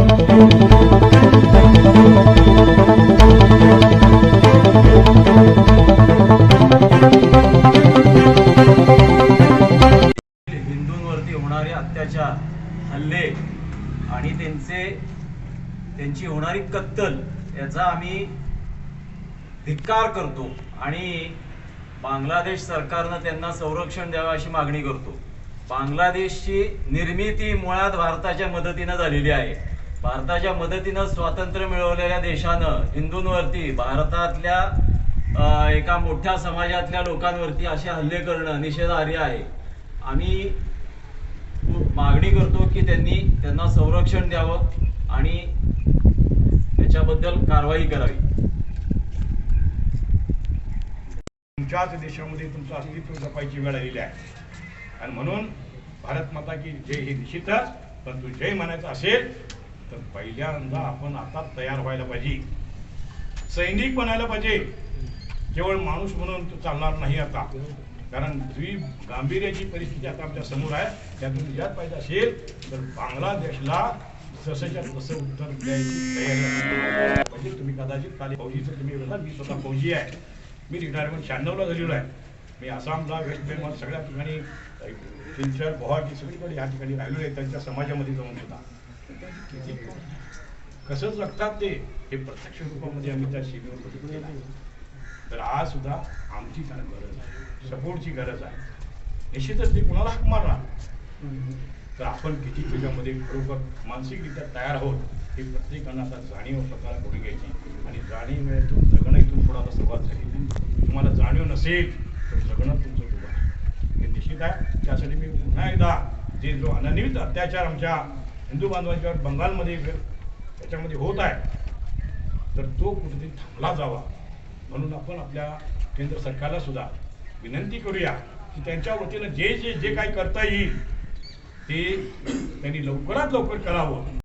हिंदूंवरती होणारे अत्याचार हल्ले आणि त्यांचे त्यांची होणारी कत्तल याचा आम्ही धिक्कार करतो आणि बांगलादेश सरकारनं त्यांना संरक्षण द्यावं अशी मागणी करतो. बांगलादेशची निर्मिती मुळात भारताच्या मदतीनं झालेली आहे. भारताच्या मदतीनं स्वातंत्र्य मिळवलेल्या देशानं हिंदूंवरती भारतातल्या एका मोठ्या समाजातल्या लोकांवरती असे हल्ले करणं निषेधार्ह आहे. आम्ही खूप मागणी करतो की त्यांनी त्यांना संरक्षण द्यावं आणि त्याच्याबद्दल कारवाई करावी. तुमच्याच देशामध्ये तुमचं अस्तित्व जपायची वेळ आलेली आहे. आणि म्हणून भारत माता की जय हे निश्चितच पण तू जय म्हणायचं असेल तर पहिल्यांदा आपण आता तयार व्हायला पाहिजे. सैनिक बनायला पाहिजे. केवळ माणूस म्हणून चालणार नाही आता. कारण जी गांभीर्याची परिस्थिती आता आमच्यासमोर आहे. त्यातून ज्यात पाहिजे असेल तर बांगलादेशला जसंच्या तसं उत्तर द्यायची तयारी म्हणजे तुम्ही कदाचित काल फौजीचं तुम्ही बघा मी स्वतः फौजी आहे. मी रिटायरमेंट शहाण्णवला झालेलो आहे. मी आसामला वेस्ट बेंगॉल सगळ्या ठिकाणी सिलचर गुवाहाटी सगळीकडे या ठिकाणी राहिलो आहे त्यांच्या समाजामध्ये जाऊन सुद्धा. किती कसं जगतात ते? हे प्रत्यक्ष रूपामध्ये आम्ही त्या सीमेवर तर आज सुद्धा आमची त्याला गरज आहे. सपोर्टची गरज आहे. निश्चितच ते कुणाला हाक मारणार? तर आपण किती त्याच्यामध्ये खरोखर मानसिकरित्या तयार आहोत हे प्रत्येकानं आता जाणीव स्वतःला करून घ्यायची आणि जाणीव मिळतून जगणं इथून पुढे आता सुरुवात झाली तुम्हाला जाणीव नसेल तर जगणं तुमचं सुरू हे निश्चित आहे. त्यासाठी मी पुन्हा एकदा जे जो अनन्वित अत्याचार आमच्या हिंदू बांधवांच्यावर बंगालमध्ये त्याच्यामध्ये होत आहे. तर तो कुठेतरी थांबला जावा. म्हणून आपण आपल्या केंद्र सरकारला सुद्धा विनंती करूया की त्यांच्या वतीनं जे जे जे काही करता येईल ते त्यांनी लवकरात लवकर करावं.